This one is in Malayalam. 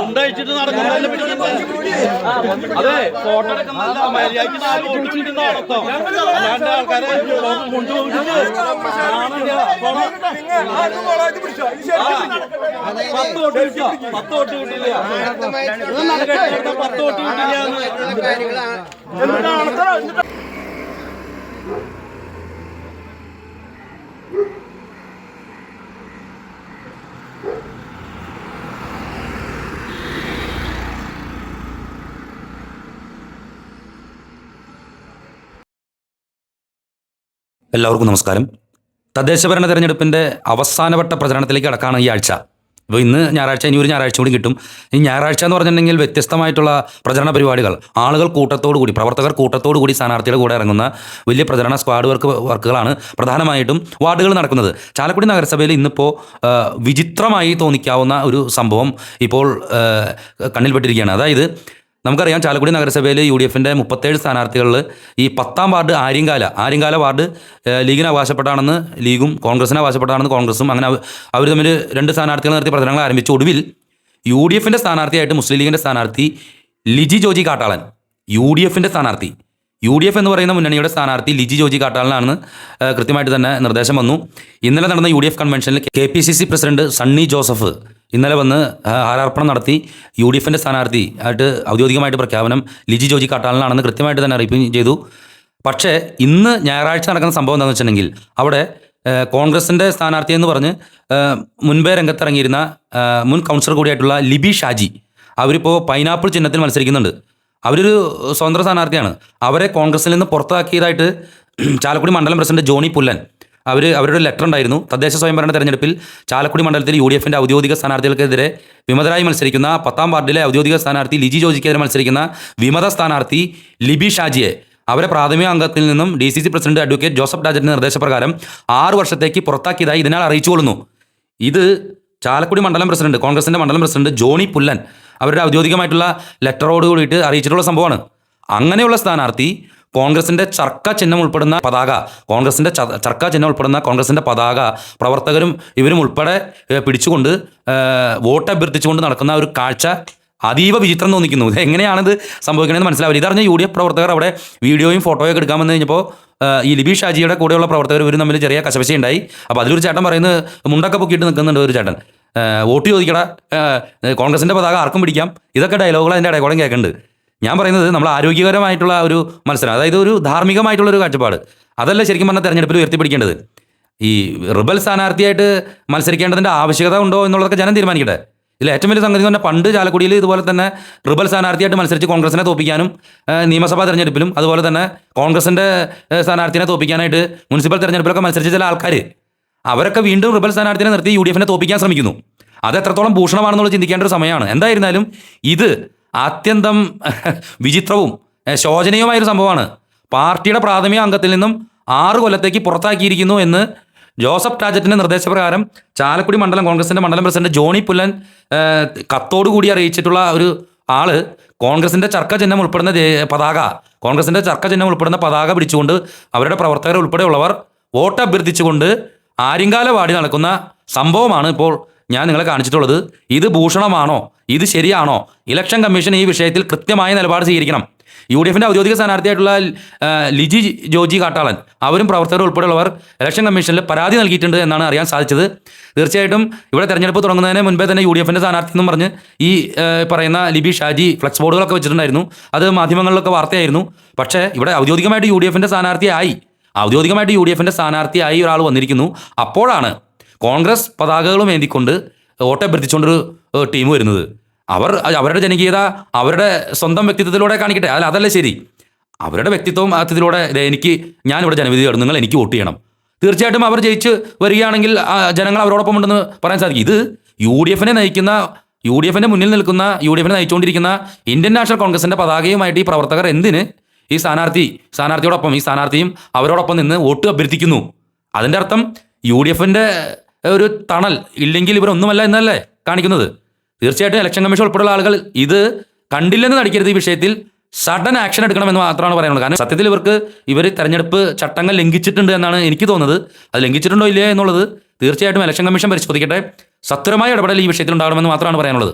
ഉണ്ടായിച്ചിട്ട് നടക്കുന്നതല്ല അതെ ഫോട്ടോ മര്യാദയ്ക്ക് അർത്ഥം അല്ലാണ്ട് ആൾക്കാരെ പത്ത് വോട്ട് കിട്ടിയോ പത്ത് വോട്ട് കിട്ടില്ല പത്ത് വോട്ട് കിട്ടില്ല എന്നിട്ടാണ് എല്ലാവർക്കും നമസ്കാരം. തദ്ദേശഭരണ തെരഞ്ഞെടുപ്പിന്റെ അവസാനവട്ട പ്രചരണത്തിലേക്ക് കടക്കാണ് ഈ ആഴ്ച. അപ്പോൾ ഇന്ന് ഞായറാഴ്ച ഇനി ഒരു ഞായറാഴ്ച കൂടി കിട്ടും. ഈ ഞായറാഴ്ച എന്ന് പറഞ്ഞിട്ടുണ്ടെങ്കിൽ വ്യത്യസ്തമായിട്ടുള്ള പ്രചരണ പരിപാടികൾ. ആളുകൾ കൂട്ടത്തോടു കൂടി പ്രവർത്തകർ കൂട്ടത്തോടു കൂടി സ്ഥാനാർത്ഥികളുടെ കൂടെ ഇറങ്ങുന്ന വലിയ പ്രചരണ സ്ക്വാഡ് വർക്ക് വർക്കുകളാണ് പ്രധാനമായിട്ടും വാർഡുകൾ നടക്കുന്നത്. ചാലക്കുടി നഗരസഭയിൽ ഇന്നിപ്പോൾ വിചിത്രമായി തോന്നിക്കാവുന്ന ഒരു സംഭവം ഇപ്പോൾ കണ്ണിൽപ്പെട്ടിരിക്കുകയാണ്. അതായത് നമുക്കറിയാം ചാലക്കുടി നഗരസഭയിൽ യു ഡി എഫിന്റെ മുപ്പത്തേഴ് സ്ഥാനാർത്ഥികളിൽ ഈ പത്താം വാർഡ് ആര്യങ്കാല ആര്യങ്കാല വാർഡ് ലീഗിന് അവകാശപ്പെട്ടാണെന്ന് ലീഗും കോൺഗ്രസിന് അവകാശപ്പെട്ടാണെന്ന് കോൺഗ്രസും അങ്ങനെ അവർ തമ്മിൽ രണ്ട് സ്ഥാനാർത്ഥികൾ നടത്തിയ പ്രചരണങ്ങൾ ആരംഭിച്ചു. ഒടുവിൽ യു ഡി എഫിന്റെ സ്ഥാനാർത്ഥിയായിട്ട് മുസ്ലിം ലീഗിന്റെ സ്ഥാനാർത്ഥി ലിജി ജോജി കാട്ടാളൻ യു ഡി എഫിന്റെ സ്ഥാനാർത്ഥി യു ഡി എഫ് എന്ന് പറയുന്ന മുന്നണിയുടെ സ്ഥാനാർത്ഥി ലിജി ജോജി കാട്ടാളനാണെന്ന് കൃത്യമായിട്ട് തന്നെ നിർദ്ദേശം വന്നു. ഇന്നലെ നടന്ന യു ഡി എഫ് കൺവെൻഷനിൽ K P C C president Sunny Joseph ഇന്നലെ വന്ന് ഹാരാർപ്പണം നടത്തി യു ഡി എഫിന്റെ സ്ഥാനാർത്ഥി ആയിട്ട് ഔദ്യോഗികമായിട്ട് പ്രഖ്യാപനം ലിജി ജോജി കാട്ടാളനാണെന്ന് കൃത്യമായിട്ട് തന്നെ അറിയിപ്പ് ചെയ്തു. പക്ഷേ ഇന്ന് ഞായറാഴ്ച നടക്കുന്ന സംഭവം എന്താണെന്ന് വെച്ചിട്ടുണ്ടെങ്കിൽ അവിടെ കോൺഗ്രസിന്റെ സ്ഥാനാർത്ഥി എന്ന് പറഞ്ഞ് മുൻപേ രംഗത്തിറങ്ങിയിരുന്ന മുൻ കൗൺസിലർ കൂടിയായിട്ടുള്ള ലിബി ഷാജി അവരിപ്പോൾ പൈനാപ്പിൾ ചിഹ്നത്തിൽ മത്സരിക്കുന്നുണ്ട്. അവരൊരു സ്വതന്ത്ര സ്ഥാനാർത്ഥിയാണ്. അവരെ കോൺഗ്രസിൽ നിന്ന് പുറത്താക്കിയതായിട്ട് ചാലക്കുടി മണ്ഡലം പ്രസിഡന്റ് ജോണി പുല്ലൻ അവർ അവരുടെ ലെറ്റർ ഉണ്ടായിരുന്നു. തദ്ദേശ സ്വയംഭരണ തെരഞ്ഞെടുപ്പിൽ ചാലക്കുടി മണ്ഡലത്തിൽ യു ഡി എഫിന്റെ ഔദ്യോഗിക സ്ഥാനാർത്ഥികൾക്കെതിരെ വിമതരായി മത്സരിക്കുന്ന പത്താം വാർഡിലെ ഔദ്യോഗിക സ്ഥാനാർത്ഥി ലിജി ജോജിക്കെതിരെ മത്സരിക്കുന്ന വിമത സ്ഥാനാർത്ഥി ലിബി ഷാജിയെ അവരെ പ്രാഥമിക അംഗത്തിൽ നിന്നും D C C president advocate Joseph രാജന്റെ നിർദ്ദേശപ്രകാരം ആറു വർഷത്തേക്ക് പുറത്താക്കിയതായി ഇതിനാൽ അറിയിച്ചുകൊള്ളുന്നു ഇത് ചാലക്കുടി മണ്ഡലം പ്രസിഡന്റ് കോൺഗ്രസിന്റെ മണ്ഡലം പ്രസിഡന്റ് ജോണി പുല്ലൻ അവരുടെ ഔദ്യോഗികമായിട്ടുള്ള ലെറ്ററോട് കൂടിയിട്ട് അറിയിച്ചിട്ടുള്ള സംഭവമാണ്. അങ്ങനെയുള്ള സ്ഥാനാർത്ഥി കോൺഗ്രസിന്റെ ചർക്ക ചിഹ്നം ഉൾപ്പെടുന്ന പതാക കോൺഗ്രസിന്റെ ചർക്ക ചിഹ്നം ഉൾപ്പെടുന്ന കോൺഗ്രസിന്റെ പതാക പ്രവർത്തകരും ഇവരും ഉൾപ്പെടെ പിടിച്ചുകൊണ്ട് വോട്ട് അഭ്യർത്ഥിച്ചുകൊണ്ട് നടക്കുന്ന ഒരു കാഴ്ച അതീവ വിചിത്രം തോന്നിക്കുന്നു. ഇത് എങ്ങനെയാണിത് സംഭവിക്കണമെന്ന് മനസ്സിലാവില്ല. ഇതറിഞ്ഞ യു ഡി എഫ് പ്രവർത്തകർ അവിടെ വീഡിയോയും ഫോട്ടോയൊക്കെ എടുക്കാൻ വന്നു കഴിഞ്ഞപ്പോൾ ഈ ലിബി ഷാജിയുടെ കൂടെയുള്ള പ്രവർത്തകർ ഇവരും തമ്മിൽ ചെറിയ കശപശ ഉണ്ടായി അപ്പോൾ അതിലൊരു ചേട്ടൻ പറയുന്നത് മുണ്ടൊക്കെ പൊക്കിയിട്ട് നിൽക്കുന്നുണ്ട് ഒരു ചേട്ടൻ. വോട്ട് ചോദിക്കട കോൺഗ്രസിന്റെ പതാക ആർക്കും പിടിക്കാം? ഇതൊക്കെ ഡയലോഗുകൾ അതിന്റെ ഇടയിൽ കൂടെ കേൾക്കുന്നുണ്ട് ഞാൻ പറയുന്നത് നമ്മൾ ആരോഗ്യകരമായിട്ടുള്ള ഒരു മത്സരം അതായത് ഒരു ധാർമ്മികമായിട്ടുള്ള ഒരു കാഴ്ചപ്പാട്. അതല്ല ശരിക്കും പറഞ്ഞാൽ തെരഞ്ഞെടുപ്പിൽ ഉയർത്തിപ്പിടിക്കേണ്ടത്. ഈ റിബൽ സ്ഥാനാർത്ഥിയായിട്ട് മത്സരിക്കേണ്ടതിന്റെ ആവശ്യകത ഉണ്ടോ എന്നുള്ളതൊക്കെ ജനം തീരുമാനിക്കട്ടെ. ഇതിൽ ഏറ്റവും വലിയ സംഗതി എന്ന് പറഞ്ഞാൽ പണ്ട് ചാലക്കുടിയിൽ ഇതുപോലെ തന്നെ റിബൽ സ്ഥാനാർത്ഥിയായിട്ട് മത്സരിച്ച് കോൺഗ്രസിനെ തോപ്പിക്കാനും നിയമസഭാ തെരഞ്ഞെടുപ്പിലും അതുപോലെ തന്നെ കോൺഗ്രസിന്റെ സ്ഥാനാർത്ഥിനെ തോപ്പിക്കാനായിട്ട് മുനിസിപ്പൽ തെരഞ്ഞെടുപ്പിലൊക്കെ മത്സരിച്ച ചില ആൾക്കാർ അവരൊക്കെ വീണ്ടും റിബൽ സ്ഥാനാർത്ഥിനെ നിർത്തി യു ഡി എഫിനെ തോപ്പിക്കാൻ ശ്രമിക്കുന്നു. അത് എത്രത്തോളം ഭൂഷണമാണെന്നുള്ളത് ചിന്തിക്കേണ്ട ഒരു സമയമാണ്. എന്തായിരുന്നാലും ഇത് അത്യന്തം വിചിത്രവും ശോചനീയമായൊരു സംഭവമാണ്. പാർട്ടിയുടെ പ്രാഥമിക അംഗത്തിൽ നിന്നും ആറ് കൊല്ലത്തേക്ക് പുറത്താക്കിയിരിക്കുന്നു എന്ന് ജോസഫ് ടാജറ്റിന്റെ നിർദ്ദേശപ്രകാരം ചാലക്കുടി മണ്ഡലം കോൺഗ്രസിന്റെ മണ്ഡലം പ്രസിഡന്റ് ജോണി പുല്ലൻ കത്തോടുകൂടി അറിയിച്ചിട്ടുള്ള ഒരു ആൾ കോൺഗ്രസിന്റെ ചർക്ക ചിഹ്നം ഉൾപ്പെടുന്ന പതാക കോൺഗ്രസിന്റെ ചർക്ക ചിഹ്നം ഉൾപ്പെടുന്ന പതാക പിടിച്ചുകൊണ്ട് അവരുടെ പ്രവർത്തകർ ഉൾപ്പെടെയുള്ളവർ വോട്ട് അഭ്യർത്ഥിച്ചുകൊണ്ട് ആര്യങ്കാല വാടി നടക്കുന്ന സംഭവമാണ് ഇപ്പോൾ ഞാൻ നിങ്ങളെ കാണിച്ചിട്ടുള്ളത് ഇത് ഭൂഷണമാണോ? ഇത് ശരിയാണോ? ഇലക്ഷൻ കമ്മീഷൻ ഈ വിഷയത്തിൽ കൃത്യമായ നിലപാട് സ്വീകരിക്കണം. യു ഡി എഫിന്റെ ഔദ്യോഗിക സ്ഥാനാർത്ഥിയായിട്ടുള്ള ലിജി ജോജി കാട്ടാളൻ അവരും പ്രവർത്തകർ ഉൾപ്പെടെയുള്ളവർ ഇലക്ഷൻ കമ്മീഷനിൽ പരാതി നൽകിയിട്ടുണ്ട് എന്നാണ് അറിയാൻ സാധിച്ചത്. തീർച്ചയായിട്ടും ഇവിടെ തെരഞ്ഞെടുപ്പ് തുടങ്ങുന്നതിന് മുൻപേ തന്നെ യു ഡി എഫിന്റെ സ്ഥാനാർത്ഥി എന്നും പറഞ്ഞ് ഈ പറയുന്ന ലിബി ഷാജി ഫ്ലക്സ് ബോർഡുകളൊക്കെ വെച്ചിട്ടുണ്ടായിരുന്നു. അത് മാധ്യമങ്ങളിലൊക്കെ വാർത്തയായിരുന്നു. പക്ഷേ ഇവിടെ ഔദ്യോഗികമായിട്ട് യു ഡി എഫിന്റെ സ്ഥാനാർത്ഥിയായി ഔദ്യോഗികമായിട്ട് യു ഡി എഫിന്റെ സ്ഥാനാർത്ഥിയായി ഒരാൾ വന്നിരിക്കുന്നു. അപ്പോഴാണ് കോൺഗ്രസ് പതാകകളും ഏന്തിക്കൊണ്ട് വോട്ട് അഭ്യർത്ഥിച്ചുകൊണ്ടൊരു ഏഹ്, ടീം വരുന്നത്. അവർ അവരുടെ ജനകീയത അവരുടെ സ്വന്തം വ്യക്തിത്വത്തിലൂടെ കാണിക്കട്ടെ. അല്ല അതല്ല ശരി. അവരുടെ വ്യക്തിത്വം അതിലൂടെ എനിക്ക് ഞാനിവിടെ ജനവിധി കടന്നു നിങ്ങൾ എനിക്ക് വോട്ട് ചെയ്യണം. തീർച്ചയായിട്ടും അവർ ജയിച്ച് വരികയാണെങ്കിൽ ജനങ്ങൾ അവരോടൊപ്പം ഉണ്ടെന്ന് പറയാൻ സാധിക്കും. ഇത് യു ഡി എഫിനെ നയിക്കുന്ന യു ഡി എഫിന്റെ മുന്നിൽ നിൽക്കുന്ന യു ഡി എഫിനെ നയിച്ചുകൊണ്ടിരിക്കുന്ന ഇന്ത്യൻ നാഷണൽ കോൺഗ്രസിന്റെ പതാകയുമായിട്ട് ഈ പ്രവർത്തകർ എന്തിന് ഈ സ്ഥാനാർത്ഥി സ്ഥാനാർത്ഥിയോടൊപ്പം ഈ സ്ഥാനാർത്ഥിയും അവരോടൊപ്പം നിന്ന് വോട്ട് അഭ്യർത്ഥിക്കുന്നു? അതിന്റെ അർത്ഥം യു ഡി എഫിന്റെ ഒരു തണൽ ഇല്ലെങ്കിൽ ഇവരൊന്നുമല്ല എന്നല്ലേ കാണിക്കുന്നത്? തീർച്ചയായിട്ടും ഇലക്ഷൻ കമ്മീഷൻ ഉൾപ്പെടെയുള്ള ആളുകൾ ഇത് കണ്ടില്ലെന്ന് നടിക്കരുത് ഈ വിഷയത്തിൽ. സഡൻ ആക്ഷൻ എടുക്കണമെന്ന് മാത്രമാണ് പറയുന്നത്. കാരണം സത്യത്തിൽ ഇവർക്ക് ഇവർ തെരഞ്ഞെടുപ്പ് ചട്ടങ്ങൾ ലംഘിച്ചിട്ടുണ്ട് എന്നാണ് എനിക്ക് തോന്നുന്നത്. അത് ലംഘിച്ചിട്ടുണ്ടോ ഇല്ലയോ എന്നുള്ളത് തീർച്ചയായിട്ടും ഇലക്ഷൻ കമ്മീഷൻ പരിശോധിക്കട്ടെ. സത്വരമായ ഇടപെടൽ ഈ വിഷയത്തിൽ ഉണ്ടാകണമെന്ന് മാത്രമാണ് പറയാനുള്ളത്.